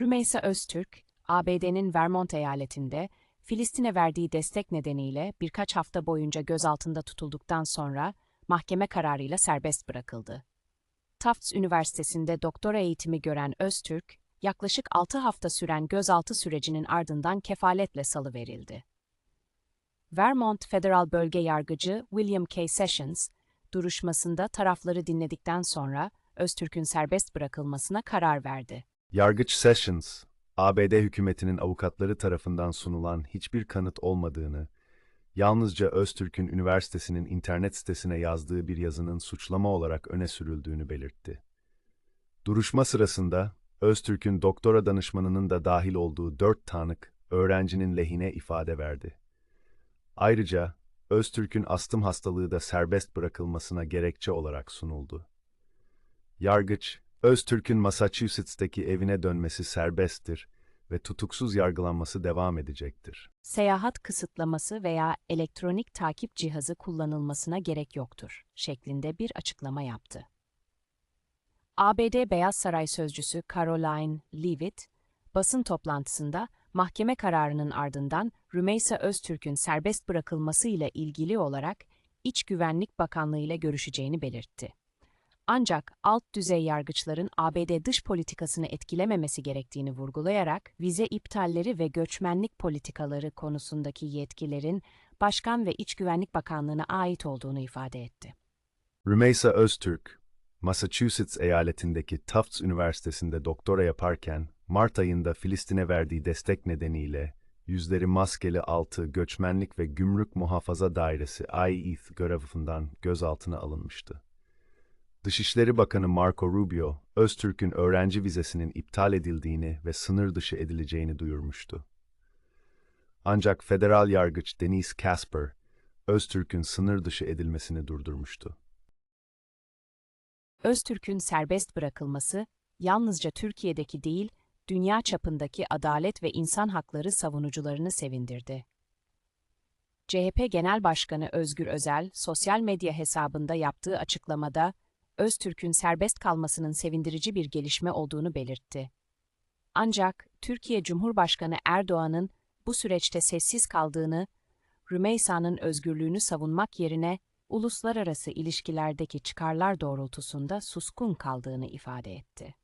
Rümeysa Öztürk, ABD'nin Vermont eyaletinde Filistin'e verdiği destek nedeniyle birkaç hafta boyunca gözaltında tutulduktan sonra mahkeme kararıyla serbest bırakıldı. Tufts Üniversitesi'nde doktora eğitimi gören Öztürk, yaklaşık 6 hafta süren gözaltı sürecinin ardından kefaletle salıverildi. Vermont Federal Bölge Yargıcı William K. Sessions, duruşmasında tarafları dinledikten sonra Öztürk'ün serbest bırakılmasına karar verdi. Yargıç Sessions, ABD hükümetinin avukatları tarafından sunulan hiçbir kanıt olmadığını, yalnızca Öztürk'ün üniversitesinin internet sitesine yazdığı bir yazının suçlama olarak öne sürüldüğünü belirtti. Duruşma sırasında, Öztürk'ün doktora danışmanının da dahil olduğu dört tanık, öğrencinin lehine ifade verdi. Ayrıca, Öztürk'ün astım hastalığı da serbest bırakılmasına gerekçe olarak sunuldu. Yargıç, Öztürk'ün Massachusetts'teki evine dönmesi serbesttir ve tutuksuz yargılanması devam edecektir. seyahat kısıtlaması veya elektronik takip cihazı kullanılmasına gerek yoktur şeklinde bir açıklama yaptı. ABD Beyaz Saray sözcüsü Caroline Leavitt, basın toplantısında mahkeme kararının ardından Rümeysa Öztürk'ün serbest bırakılması ile ilgili olarak İç Güvenlik Bakanlığı ile görüşeceğini belirtti. Ancak alt düzey yargıçların ABD dış politikasını etkilememesi gerektiğini vurgulayarak vize iptalleri ve göçmenlik politikaları konusundaki yetkilerin Başkan ve İç Güvenlik Bakanlığı'na ait olduğunu ifade etti. Rümeysa Öztürk, Massachusetts eyaletindeki Tufts Üniversitesi'nde doktora yaparken, Mart ayında Filistin'e verdiği destek nedeniyle yüzleri maskeli altı Göçmenlik ve Gümrük Muhafaza Dairesi IETH görevinden gözaltına alınmıştı. Dışişleri Bakanı Marco Rubio, Öztürk'ün öğrenci vizesinin iptal edildiğini ve sınır dışı edileceğini duyurmuştu. Ancak federal yargıç Denise Casper, Öztürk'ün sınır dışı edilmesini durdurmuştu. Öztürk'ün serbest bırakılması, yalnızca Türkiye'deki değil, dünya çapındaki adalet ve insan hakları savunucularını sevindirdi. CHP Genel Başkanı Özgür Özel, sosyal medya hesabında yaptığı açıklamada, Öztürk'ün serbest kalmasının sevindirici bir gelişme olduğunu belirtti. Ancak Türkiye Cumhurbaşkanı Erdoğan'ın bu süreçte sessiz kaldığını, Rümeysa'nın özgürlüğünü savunmak yerine uluslararası ilişkilerdeki çıkarlar doğrultusunda suskun kaldığını ifade etti.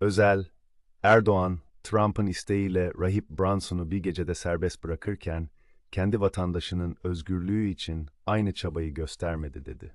Özel, Erdoğan, Trump'ın isteğiyle Rahip Branson'u bir gecede serbest bırakırken, kendi vatandaşının özgürlüğü için aynı çabayı göstermedi dedi.